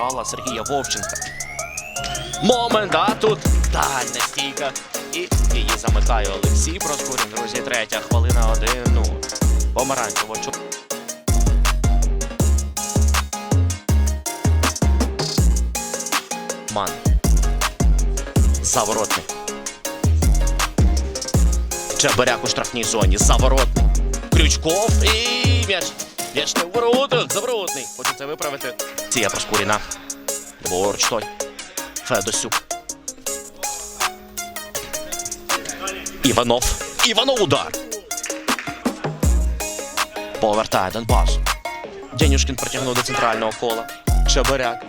фаула Сергія Вовченка. Момент, а тут дальня стійка. І її замикає Олексій Проскурін. Друзі, третя хвилина один. Ну, помаранчево. Ман. Заворотний. Чебаряк у штрафній зоні. Заворотний. Крючков і м'яч. М'яч не в воротах. Заворотний. Хочу це виправити. Ція Проскуріна. Ліворуч той. Федосюк. Іванов. Іванов удар. Повертає Донбас. Денюшкін протягнув до центрального кола. Чебаряк.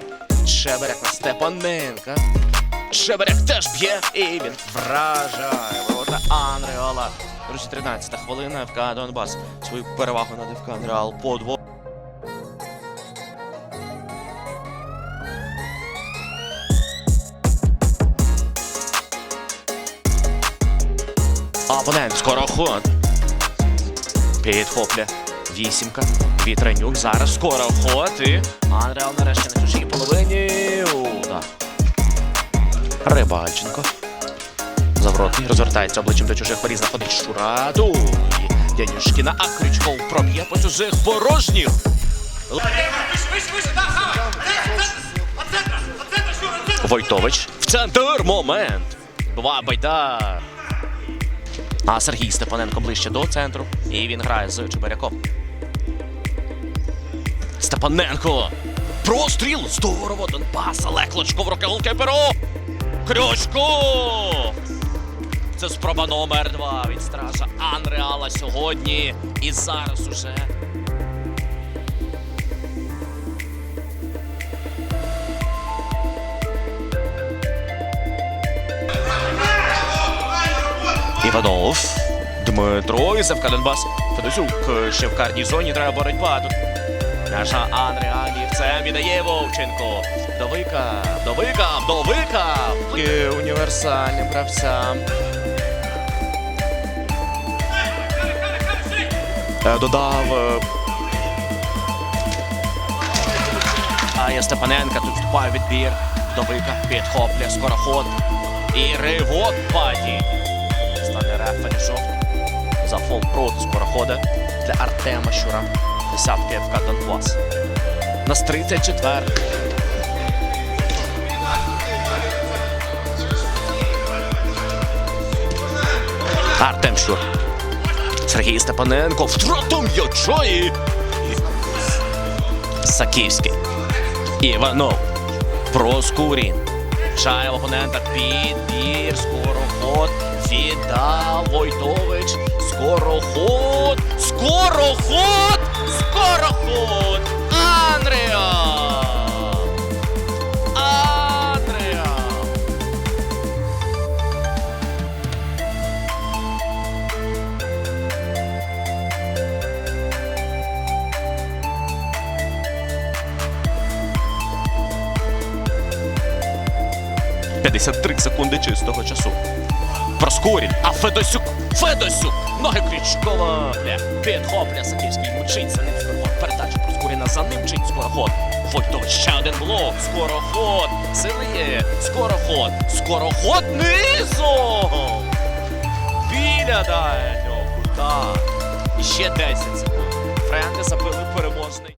Чебаряк на Степаненка. Чебаряк теж б'є. І він вражає. Ворота Анреала. Друзі, 13 хвилина. ФК Донбас. Свою перевагу над ФК Анреал подво. Абонент, скороход. Підхоплює. Вісімка. Вітренюк. Зараз скороход. І Анреал нарешті на чужій половині. Удар. Рибальченко. Завротний розвертається обличчям до чужих воріт. Знаходить Шураду. І Дянюшкіна. А Крючков проб'є по чужих порожніх. Выше, выше, выше, да, Сава! Центр, от центра, от центра, Шура, от центра! Войтович. В центр момент. Два байдар. А Сергій Степаненко ближче до центру. І він грає з Чебаряком. Степаненко. Простріл. Здорово. Донбас. Але Клочко в руки голкіперу. Крючко. Це спроба номер два від стража Анреала сьогодні. І зараз уже. Іванов. Дмитро Ізевка Донбас. Федосюк ще в карній зоні треба боротьба. Тут наша Анреалі це віддає Вовченко. Вдовика, вдовика, вдовика. І універсальним гравцям. Додав. е, А є Степаненка, тут вступає відбір. Вдовика підхоплює скороход. І ривок паті. Стане рефері жовт. За фол проти скорохода для Артема Щура. Десятки ФК Донбас. Нас 34. Артем Щур. Сергій Степаненко. Втрата м'яча і... Саківський. Іванов. Проскурін. В опонента підбір, скороход, віддав Войтович, скороход, скороход, скороход, Андріа! 53 секунди чистого часу. Проскурін, а Федосюк, Федосюк, ноги Крючкова, бля, підхопля Саківський, мчиться ним скороход, передача Проскуріна, за ним мчить скороход, Войтович, ще один блок, скороход, сили скороход, скороход низом, біля дальнього кута, і ще 10 секунд, Френди забили переможний.